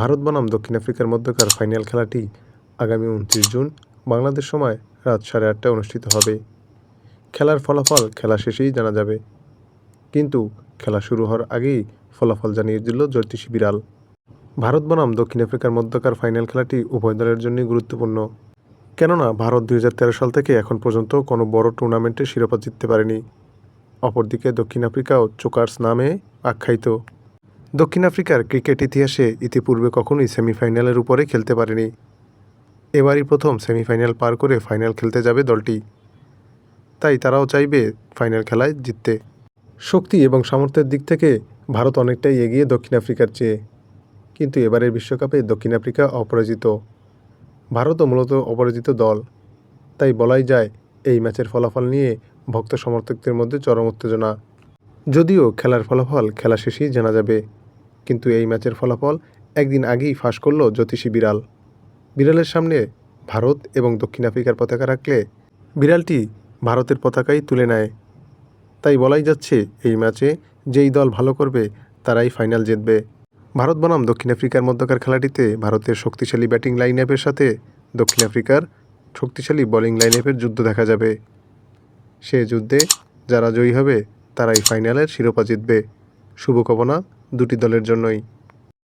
ভারত বনাম দক্ষিণ আফ্রিকার মধ্যকার ফাইনাল খেলাটি আগামী উনত্রিশ জুন বাংলাদেশ সময় রাত সাড়ে আটটায় অনুষ্ঠিত হবে। খেলার ফলাফল খেলা শেষেই জানা যাবে। কিন্তু খেলা শুরু হওয়ার আগেই ফলাফল জানিয়ে দিল জ্যোতিষী বিড়াল। ভারত বনাম দক্ষিণ আফ্রিকার মধ্যকার ফাইনাল খেলাটি উভয় দলের জন্যই গুরুত্বপূর্ণ। কেননা ভারত দু হাজার তেরো সাল থেকে এখন পর্যন্ত কোনো বড় টুর্নামেন্টে শিরোপা জিততে পারেনি। অপরদিকে দক্ষিণ আফ্রিকাও চোকার্স নামে আখ্যায়িত। দক্ষিণ আফ্রিকার ক্রিকেট ইতিহাসে ইতিপূর্বে কখনোই সেমিফাইনালের উপরে খেলতে পারেনি। এবারই প্রথম সেমিফাইনাল পার করে ফাইনাল খেলতে যাবে দলটি। তাই তারাও চাইবে ফাইনাল খেলায় জিততে। শক্তি এবং সামর্থ্যের দিক থেকে ভারত অনেকটাই এগিয়ে দক্ষিণ আফ্রিকার চেয়ে। কিন্তু এবারের বিশ্বকাপে দক্ষিণ আফ্রিকা অপরাজিত। ভারতও মূলত অপরাজিত দল। তাই বলাই যায়, এই ম্যাচের ফলাফল নিয়ে ভক্ত সমর্থকদের মধ্যে চরম উত্তেজনা। যদিও খেলার ফলাফল খেলা শেষেই জানা যাবে। কিন্তু এই ম্যাচের ফলাফল একদিন আগেই ফাঁস করল জ্যোতিষী বিড়াল। বিড়ালের সামনে ভারত এবং দক্ষিণ আফ্রিকার পতাকা রাখলে বিড়ালটি ভারতের পতাকাই তুলে নেয়। তাই বলাই যাচ্ছে, এই ম্যাচে যেই দল ভালো করবে, তারাই ফাইনাল জিতবে। ভারত বনাম দক্ষিণ আফ্রিকার মধ্যকার খেলাটিতে ভারতের শক্তিশালী ব্যাটিং লাইন আপের সাথে দক্ষিণ আফ্রিকার শক্তিশালী বোলিং লাইন আপের যুদ্ধ দেখা যাবে। সে যুদ্ধে যারা জয়ী হবে, তারাই ফাইনালের শিরোপা জিতবে। শুভকামনা দুটি দলের জন্যই।